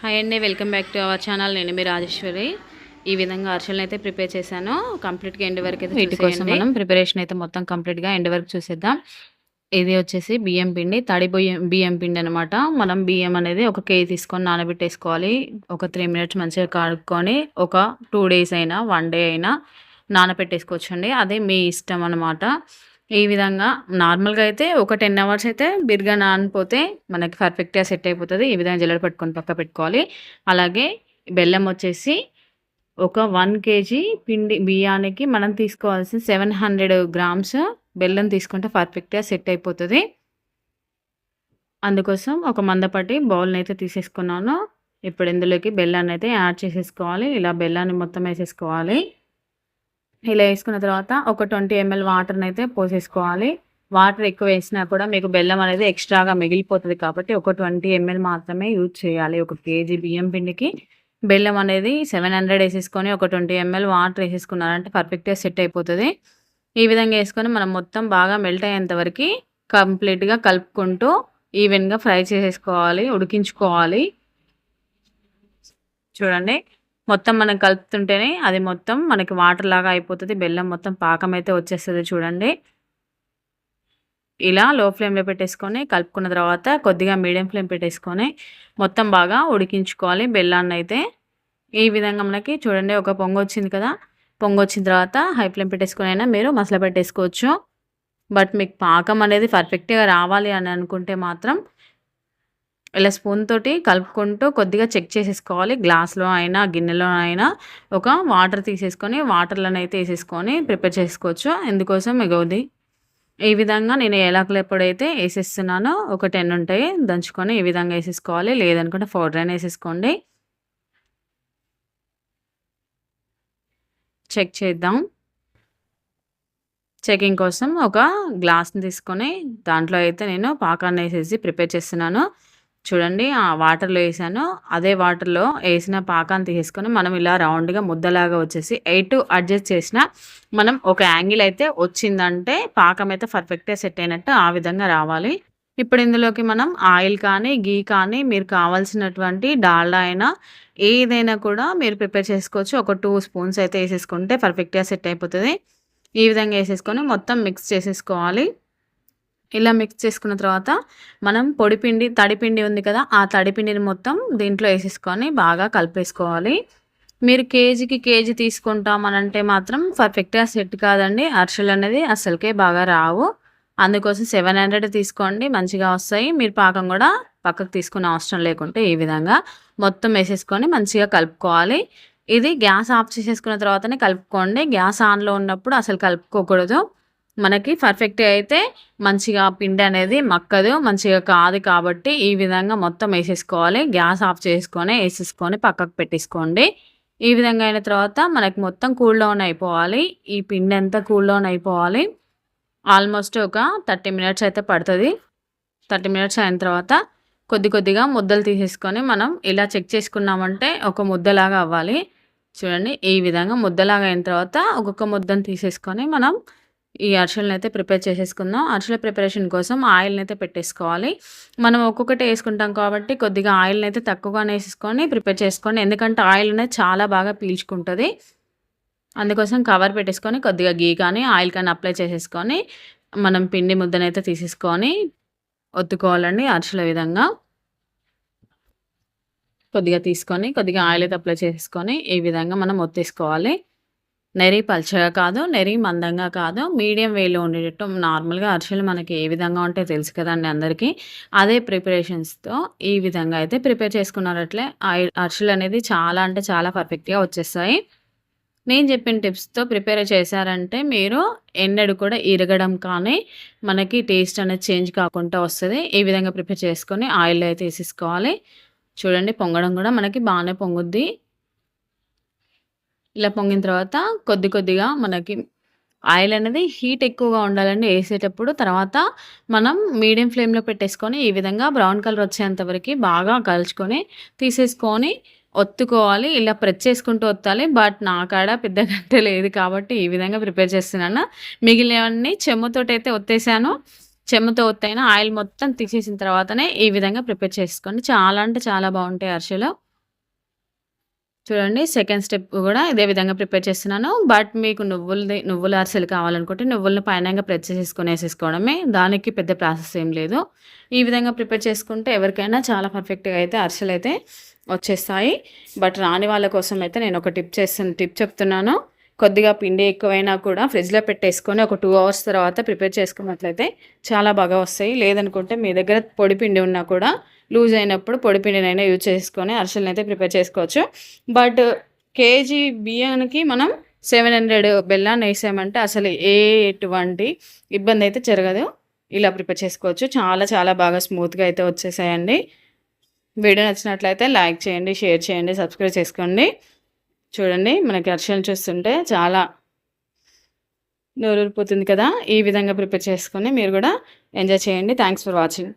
Hi అండి welcome back to our channel నేను మీ రాజేశ్వరి. ఈ విధంగా అర్చనలు అయితే ప్రిపేర్ చేశాను. కంప్లీట్గా ఎండ్ వరకు అయితే వీటి కోసం మనం ప్రిపరేషన్ అయితే మొత్తం కంప్లీట్గా ఎండ్ వరకు చూసేద్దాం. ఇది వచ్చేసి బియ్యం పిండి తడి బియ్యం బియ్యం పిండి అనమాట మనం బియ్యం అనేది ఒక కేజీ తీసుకొని నానబెట్టేసుకోవాలి. ఒక త్రీ మినిట్స్ మంచిగా కడుక్కొని ఒక టూ డేస్ అయినా వన్ డే అయినా నానబెట్టేసుకోవచ్చు అండి అదే మీ ఇష్టం అనమాట ఈ విధంగా నార్మల్గా అయితే ఒక టెన్ అవర్స్ అయితే బిర్గా నానిపోతే మనకి పర్ఫెక్ట్గా సెట్ అయిపోతుంది. ఈ విధంగా జల్లెడ పెట్టుకొని పక్క పెట్టుకోవాలి. అలాగే బెల్లం వచ్చేసి ఒక వన్ కేజీ పిండి బియ్యానికి మనం తీసుకోవాల్సిన సెవెన్ హండ్రెడ్ గ్రామ్స్ బెల్లం తీసుకుంటే పర్ఫెక్ట్గా సెట్ అయిపోతుంది. అందుకోసం ఒక మందపాటి బౌల్ని అయితే తీసేసుకున్నాను. ఇప్పుడు ఇందులోకి బెల్లాన్ని అయితే యాడ్ చేసేసుకోవాలి. ఇలా బెల్లాన్ని మొత్తం వేసేసుకోవాలి. ఇలా వేసుకున్న తర్వాత ఒక ట్వంటీ ఎంఎల్ వాటర్ని అయితే పోసేసుకోవాలి. వాటర్ ఎక్కువ వేసినా కూడా మీకు బెల్లం అనేది ఎక్స్ట్రాగా మిగిలిపోతుంది కాబట్టి ఒక ట్వంటీ ఎంఎల్ మాత్రమే యూజ్ చేయాలి. ఒక కేజీ బియ్యం పిండికి బెల్లం అనేది సెవెన్ హండ్రెడ్ వేసేసుకొని ఒక ట్వంటీ ఎంఎల్ వాటర్ వేసేసుకున్నారంటే పర్ఫెక్ట్గా సెట్ అయిపోతుంది. ఈ విధంగా వేసుకొని మనం మొత్తం బాగా మెల్ట్ అయ్యేంత వరకు కంప్లీట్గా కలుపుకుంటూ ఈవెన్గా ఫ్రై చేసేసుకోవాలి ఉడికించుకోవాలి. చూడండి. మొత్తం మనం కలుపుతుంటేనే అది మొత్తం మనకి వాటర్ లాగా అయిపోతుంది. బెల్లం మొత్తం పాకం అయితే వచ్చేస్తుంది చూడండి. ఇలా లో ఫ్లేమ్లో పెట్టేసుకొని కలుపుకున్న తర్వాత కొద్దిగా మీడియం ఫ్లేమ్ పెట్టేసుకొని మొత్తం బాగా ఉడికించుకోవాలి బెల్లాన్ని అయితే ఈ విధంగా మనకి చూడండి ఒక పొంగు వచ్చింది కదా. పొంగు వచ్చిన తర్వాత హై ఫ్లేమ్ పెట్టేసుకొని అయినా మీరు మసాలా పెట్టేసుకోవచ్చు బట్ మీకు పాకం అనేది పర్ఫెక్ట్గా రావాలి అని అనుకుంటే మాత్రం ఇలా స్పూన్ తోటి కలుపుకుంటూ కొద్దిగా చెక్ చేసేసుకోవాలి. గ్లాస్లో అయినా గిన్నెలో అయినా ఒక వాటర్ తీసేసుకొని వాటర్లను అయితే వేసేసుకొని ప్రిపేర్ చేసుకోవచ్చు. ఎందుకోసం? ఎగవది ఈ విధంగా నేను ఏలాకులు ఎప్పుడైతే వేసేస్తున్నానో. ఒక టెన్ ఉంటాయి. దంచుకొని ఈ విధంగా వేసేసుకోవాలి. లేదనుకుంటే ఫోర్ అయినా వేసేసుకోండి. చెక్ చేద్దాం. చెకింగ్ కోసం ఒక గ్లాస్ని తీసుకొని దాంట్లో అయితే నేను పాకాన్ని వేసేసి ప్రిపేర్ చేస్తున్నాను. చూడండి ఆ వాటర్లో వేసాను. అదే వాటర్లో వేసిన పాకాన్ని తీసేసుకొని మనం ఇలా రౌండ్గా ముద్దలాగా వచ్చేసి ఎయిట్ అడ్జస్ట్ చేసిన మనం ఒక యాంగిల్ అయితే వచ్చిందంటే పాకం అయితే పర్ఫెక్ట్గా సెట్ అయినట్టు ఆ విధంగా రావాలి. ఇప్పుడు ఇందులోకి మనం ఆయిల్ కానీ గీ కానీ మీరు కావాల్సినటువంటి డాల్డా అయినా ఏదైనా కూడా మీరు ప్రిపేర్ చేసుకోవచ్చు. ఒక టూ స్పూన్స్ అయితే వేసేసుకుంటే పర్ఫెక్ట్గా సెట్ అయిపోతుంది. ఈ విధంగా వేసేసుకొని మొత్తం మిక్స్ చేసేసుకోవాలి. ఇలా మిక్స్ చేసుకున్న తర్వాత మనం పొడిపిండి తడిపిండి ఉంది కదా ఆ తడిపిండిని మొత్తం దీంట్లో వేసేసుకొని బాగా కలిపేసుకోవాలి. మీరు కేజీకి కేజీ తీసుకుంటామనంటే మాత్రం పర్ఫెక్ట్గా సెట్ కాదండి. అరిసెలు అనేది అసలుకే బాగా రావు. అందుకోసం సెవెన్ హండ్రెడ్ తీసుకోండి మంచిగా వస్తాయి. మీరు పాకం కూడా పక్కకు తీసుకునే అవసరం లేకుంటే ఈ విధంగా మొత్తం వేసేసుకొని మంచిగా కలుపుకోవాలి. ఇది గ్యాస్ ఆఫ్ చేసేసుకున్న తర్వాతనే కలుపుకోండి. గ్యాస్ ఆన్లో ఉన్నప్పుడు అసలు కలుపుకోకూడదు. మనకి పర్ఫెక్ట్గా అయితే మంచిగా పిండి అనేది మక్కదు మంచిగా కాదు కాబట్టి ఈ విధంగా మొత్తం వేసేసుకోవాలి. గ్యాస్ ఆఫ్ చేసుకొని వేసేసుకొని పక్కకు పెట్టేసుకోండి. ఈ విధంగా అయిన తర్వాత మనకి మొత్తం కూల్ డౌన్ అయిపోవాలి. ఈ పిండి అంతా కూల్ డౌన్ అయిపోవాలి. ఆల్మోస్ట్ ఒక థర్టీ మినిట్స్ అయితే పడుతుంది. థర్టీ మినిట్స్ అయిన తర్వాత కొద్ది కొద్దిగా ముద్దలు తీసేసుకొని మనం ఇలా చెక్ చేసుకున్నామంటే ఒక ముద్దలాగా అవ్వాలి. చూడండి ఈ విధంగా ముద్దలాగా అయిన తర్వాత ఒక్కొక్క ముద్దను తీసేసుకొని మనం ఈ అరిసెలను అయితే ప్రిపేర్ చేసేసుకుందాం. అరిసెల ప్రిపరేషన్ కోసం ఆయిల్ని అయితే పెట్టేసుకోవాలి. మనం ఒక్కొక్కటి వేసుకుంటాం కాబట్టి కొద్దిగా ఆయిల్ని అయితే తక్కువగానే వేసుకొని ప్రిపేర్ చేసుకోండి. ఎందుకంటే ఆయిల్ అనేది చాలా బాగా పీల్చుకుంటుంది. అందుకోసం కవర్ పెట్టేసుకొని కొద్దిగా గీ కానీ ఆయిల్ కానీ అప్లై చేసేసుకొని మనం పిండి ముద్దనైతే తీసేసుకొని ఒత్తుకోవాలండి అరిసెల విధంగా. కొద్దిగా తీసుకొని కొద్దిగా ఆయిల్ అయితే అప్లై చేసుకొని ఈ విధంగా మనం ఒత్తేసుకోవాలి. నెరీ పల్చగా కాదు నెరీ మందంగా కాదు. మీడియం వేలో ఉండేటట్టు నార్మల్గా అరిసెలు మనకి ఏ విధంగా ఉంటే తెలుసు కదండి అందరికీ. అదే ప్రిపరేషన్స్తో ఈ విధంగా అయితే ప్రిపేర్ చేసుకున్నారట్లే. అరిసెలు అనేది చాలా అంటే చాలా పర్ఫెక్ట్గా వచ్చేస్తాయి. నేను చెప్పిన టిప్స్తో ప్రిపేర్ చేశారంటే మీరు ఎన్నడు కూడా ఇరగడం కానీ మనకి టేస్ట్ అనేది చేంజ్ కాకుండా వస్తుంది. ఈ విధంగా ప్రిపేర్ చేసుకొని ఆయిల్ అయితే వేసేసుకోవాలి. చూడండి పొంగడం కూడా మనకి బాగానే పొంగుద్ది. ఇలా పొంగిన తర్వాత కొద్ది కొద్దిగా మనకి ఆయిల్ అనేది హీట్ ఎక్కువగా ఉండాలండి వేసేటప్పుడు. తర్వాత మనం మీడియం ఫ్లేమ్లో పెట్టేసుకొని ఈ విధంగా బ్రౌన్ కలర్ వచ్చేంత వరకు బాగా కలుచుకొని తీసేసుకొని ఒత్తుకోవాలి. ఇలా ప్రెస్ చేసుకుంటూ ఒత్తాలి. బట్ నా కాడ పెద్ద గంట లేదు కాబట్టి ఈ విధంగా ప్రిపేర్ చేస్తున్నాను. మిగిలినవన్నీ చెమ్మతోటైతే ఒత్తేసాను. చెమ్మతో ఒత్తైన ఆయిల్ మొత్తం తీసేసిన తర్వాతనే ఈ విధంగా ప్రిపేర్ చేసుకోండి. చాలా అంటే చాలా బాగుంటాయి అరిసెలు. చూడండి సెకండ్ స్టెప్ కూడా ఇదే విధంగా ప్రిపేర్ చేస్తున్నాను. బట్ మీకు నువ్వులది నువ్వుల అరిసెలు కావాలనుకుంటే నువ్వులను పైనంగా ప్రెస్ చేసేసుకొని ఏసేసుకోవడమే. దానికి పెద్ద ప్రాసెస్ ఏం లేదు. ఈ విధంగా ప్రిపేర్ చేసుకుంటే ఎవరికైనా చాలా పర్ఫెక్ట్‌గా అయితే అరిసెలు అయితే వచ్చేస్తాయి. బట్ రాని వాళ్ళ కోసం అయితే నేను ఒక టిప్ చేస్తున్న టిప్ చెప్తున్నాను. కొద్దిగా పిండి ఎక్కువైనా కూడా ఫ్రిడ్జ్‌లో పెట్టేసుకొని ఒక టూ అవర్స్ తర్వాత ప్రిపేర్ చేసుకున్నట్లయితే చాలా బాగా వస్తాయి. లేదనుకుంటే మీ దగ్గర పొడి పిండి ఉన్నా కూడా లూజ్ అయినప్పుడు పొడి పిండినైనా యూజ్ చేసుకొని అరిసెలనైతే ప్రిపేర్ చేసుకోవచ్చు. బట్ కేజీ బియ్యానికి మనం 700 బెల్లాన్ని వేసామంటే అసలు ఏ ఎటువంటి ఇబ్బంది అయితే జరగదు. ఇలా ప్రిపేర్ చేసుకోవచ్చు. చాలా చాలా బాగా స్మూత్‌గా అయితే వచ్చేసాయండి. వీడియో నచ్చినట్లయితే లైక్ చేయండి, షేర్ చేయండి, సబ్స్క్రైబ్ చేసుకోండి. చూడండి మనకి అరిసెలు చూస్తుంటే చాలా నోరూరిపోతుంది కదా! ఈ విధంగా ప్రిపేర్ చేసుకొని మీరు కూడా ఎంజాయ్ చేయండి. Thanks for watching.